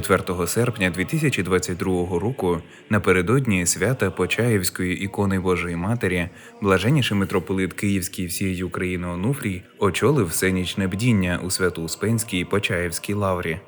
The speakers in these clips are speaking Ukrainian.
4 серпня 2022 року, напередодні свята Почаївської ікони Божої Матері, блаженніший митрополит Київський всієї України Онуфрій очолив всенічне бдіння у Свято-Успенській Почаївській лаврі.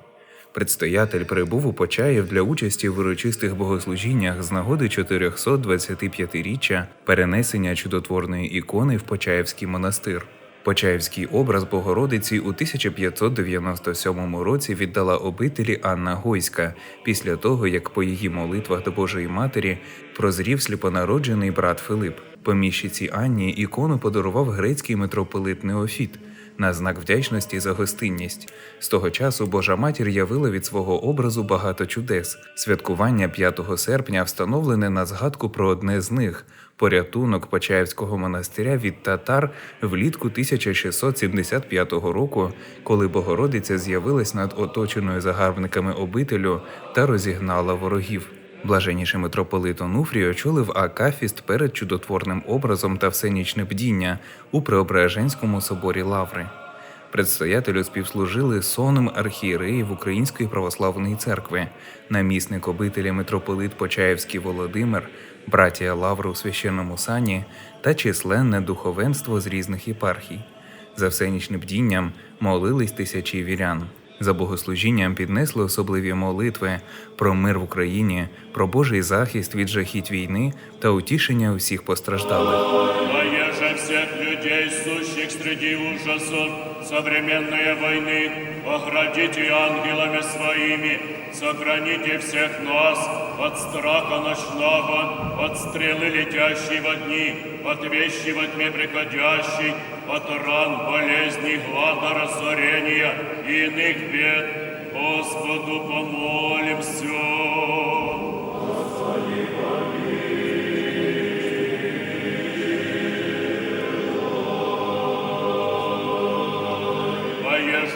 Предстоятель прибув у Почаїв для участі в урочистих богослужіннях з нагоди 425-річчя перенесення чудотворної ікони в Почаївський монастир. Почаївський образ Богородиці у 1597 році віддала обителі Анна Гойська після того, як по її молитвах до Божої Матері прозрів сліпонароджений брат Филип. Поміщиці Анні ікону подарував грецький митрополит Неофіт на знак вдячності за гостинність. З того часу Божа матір явила від свого образу багато чудес. Святкування 5 серпня встановлене на згадку про одне з них порятунок Почаївського монастиря від татар влітку 1675 року, коли Богородиця з'явилась над оточеною загарбниками обителю та розігнала ворогів. Блаженніший митрополит Онуфрій очолив Акафіст перед чудотворним образом та всенічне бдіння у Преображенському соборі Лаври. Предстоятелю співслужили сонм архієреїв Української православної церкви, намісник обителя митрополит Почаївський Володимир, братія Лаври у священному сані та численне духовенство з різних єпархій. За всенічним бдінням молились тисячі вірян. За богослужінням піднесли особливі молитви про мир в Україні, про Божий захист від жахіть війни та утішення усіх постраждалих. Всех людей, сущих среди ужасов современной войны, оградите ангелами своими, сохраните всех нас от страха ночного, от стрелы летящей во дни, от вещи во тьме приходящей, от ран, болезней, глада, разорения и иных бед. Господу помолимся.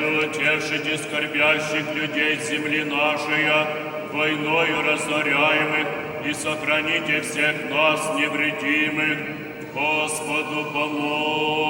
Поеже утешите скорбящих людей земли нашей, войною разоряемых, и сохраните всех нас невредимых. Господу помолимся.